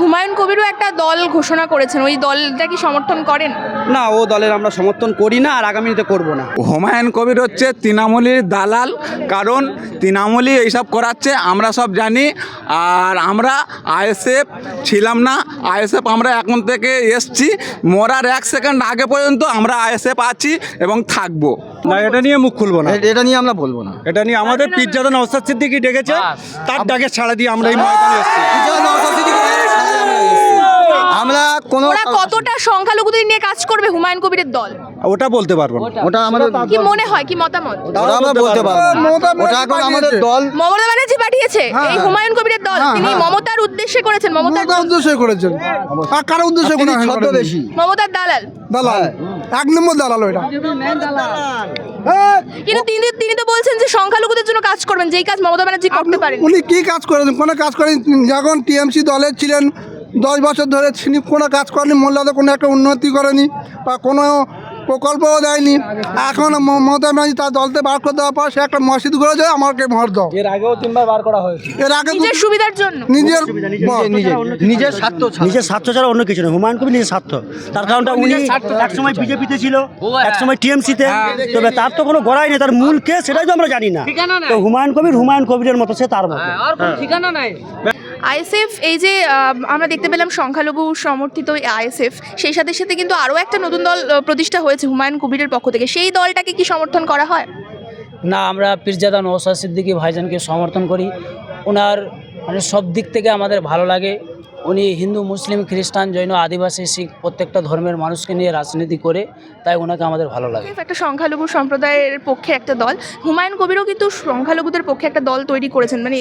হুমায়ুন কবিরও একটা দল ঘোষণা করেছেন। ওই দলটা কি সমর্থন করেন? না ও দলের আমরা সমর্থন করি না আর আগামীতে করব না। হুমায়ুন কবির হচ্ছে তৃণমূলীর দালাল কারণ তৃণমূলী এইসব করাচ্ছে আমরা সব জানি। আর আমরা আইএসএফ ছিলাম না আইএসএফ আমরা এখন থেকে এসছি মরার এক সেকেন্ড আগে পর্যন্ত আমরা আইএসএফ আছি এবং থাকব। না এটা নিয়ে মুখ খুলবো না। এটা নিয়ে আমরা বলব না। এটা নিয়ে আমাদের পীরজাদা নওসাদ সিদ্দিকি ডেকেছে তার ডাকে ছাড়া দিয়ে আমরা এই ময়দানে এসেছি। আমরা কোনো ওরা কতটা সংখ্যালঘুদের নিয়ে কাজ করবে হুমায়ুন কবিরের দল? ওটা বলতে পারব না। ওটা আমাদের কি মনে হয় কি মতামত? ওটা আমরা বলতে পারব না। ওটা এখন আমাদের দল। মমতা ব্যানার্জি পাঠিয়েছে। হ্যাঁ। এই হুমায়ুন কবিরের দল। তিনি মমতার উদ্দেশ্যে করেছেন। মমতার মমতার উদ্দেশ্যে করেছেন। আর কারও উদ্দেশ্যে তিনি কোনো ছদ্মবেশী। মমতার দালাল। দালাল। এক নম্বর দালাল ওইটা। কিন্তু তিনি তিনি তো বলছেন যে সংখ্যালঘুদের জন্য কাজ করবেন। যেই কাজ মমতা ব্যানার্জি করতে পারেন উনি কি কাজ করেছেন কোনো কাজ করেন? যখন টিএমসি দলে ছিলেন দশ বছর ধরে কোনো কাজ করেনি মোল্লাদের কোনো একটা উন্নতি করেনি বা কোনো প্রকল্পও দেয়নি। এখন মমতা ব্যানার্জি তার দলতে বার করে দেওয়ার পর সে একটা মসজিদ করে যায় আমাকে ভর দাও। এর আগেও তিনবার বার করা হয়েছে। এর আগে নিজের সুবিধার জন্য। নিজের নিজে নিজের স্বার্থ ছাড়া। নিজের স্বার্থ ছাড়া অন্য কিছু নয় হুমায়ুন কবির নিজের স্বার্থ। তার কারণটা উনি এক সময় বিজেপিতে ছিল একসময় টিএমসিতে। তবে তার তো কোনো গড়াই নেই। তার মূল কে সেটাই তো আমরা জানি না। তো হুমায়ুন কবির হুমায়ুন কবিরের মতো সে তার মতো। আইএসএফ এই যে আমরা দেখতে পেলাম সংখ্যালঘু সমর্থিত আইএসএফ সেই সাথে সাথে কিন্তু আরও একটা নতুন দল প্রতিষ্ঠা হয়েছে। হুমায়ুন কবিরের পক্ষ থেকে, সেই দলটাকে কি সমর্থন করা হয়? না, আমরা পীরজাদা নৌসাদ সিদ্দিকী ভাইজানকে সমর্থন করি। ওনার মানে সব দিক থেকে আমাদের ভালো লাগে। উনি হিন্দু মুসলিম খ্রিস্টান জৈন আদিবাসী শিখ প্রত্যেকটা ধর্মের মানুষকে নিয়ে রাজনীতি করে তাই ওনাকে আমাদের ভালো লাগে। একটা সংখ্যালঘু সম্প্রদায়ের পক্ষে একটা দল। হুমায়ুন কবিরও কিন্তু সংখ্যালঘুদের পক্ষে একটা দল তৈরি করেছেন। মানে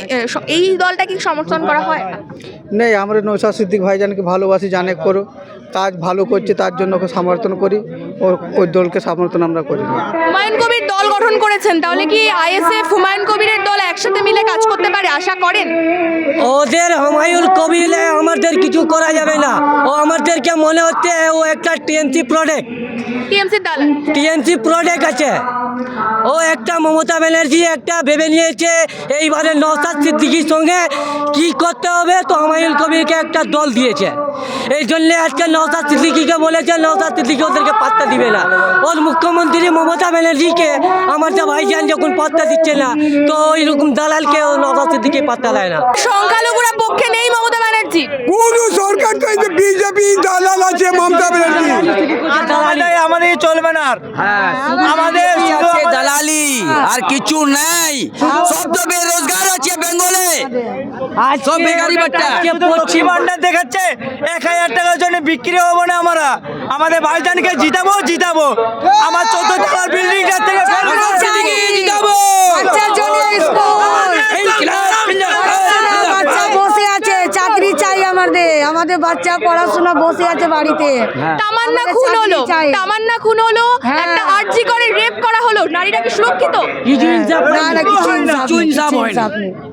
এই দলটা কি সমর্থন করা হয়? নেই আমরা নৌসাদ সিদ্দিক ভাইজানকে ভালোবাসি জানে করো। কাজ ভালো করছে তার জন্য ওকে সমর্থন করি। ওর ওই দলকে সমর্থন আমরা করি হুমায়ুন কবির গঠন করেছেন তাহলে কি আইএসএফ হুমায়ুন কবিরের দল একসাথে মিলে কাজ করতে পারে? আশা করেন। ওদের হুমায়ুন কবিলে আমাদের কিছু করা যাবে না। ও আমাদেরকে মনে হচ্ছে ও একটা টিএমসি প্রোডাক্ট টিএমসির দালাল। টিএমসি প্রোডাক্ট আছে। ও একটা মমতা ব্যানার্জি একটা ভেবে নিয়েছে এইবারে নওসাদ সিদ্দিকির সঙ্গে কি করতে হবে তো হুমায়ুন কবিরকে একটা দল দিয়েছে। এই জন্যে আজকে নওসাদ সিদ্দিকিকে বলেছে নওসাদ সিদ্দিকি ওদেরকে পাত্তা দিবে না। ওর মুখ্যমন্ত্রী মমতা ব্যানার্জিকে আমার যা ভাইজান যখন পাত্তা দিচ্ছে না তো ওইরকম দালালকে ও নওসাদ সিদ্দিকি পাত্তা দেয় না। সংখ্যালঘুরা পক্ষে নেই মমতা ব্যানার্জি। কোন সরকার চাইছে বিজেপি দালাল আছে মমতা ব্যানার্জি? আমাদের চলবে না আর। আমাদের দালালি আর কিছু নাই। সব তো বেরোজগার আছে বেঙ্গলে। সব বেকারি বাট্টা পশ্চিম ভান্ডার দেখাচ্ছে। এক হাজার টাকার জন্য বিক্রি হব না আমরা। আমাদের ভাইজানকে জিতাবো জিতাবো। আমার চোদ্দ তলার বিল্ডিংটার থেকে জিতাবো। বাচ্চা বসে আছে চাকরি চাই আমাদের। আমাদের বাচ্চা পড়াশোনা বসে আছে বাড়িতে। তামান্না খুন হলো। তামান্না খুন হলো হ্যাঁ। একটা আর্জি করে রেপ করা হলো নারীরা কি সুরক্ষিত? কিছু ইনসাফ না না কিছু ইনসাফ হয় না।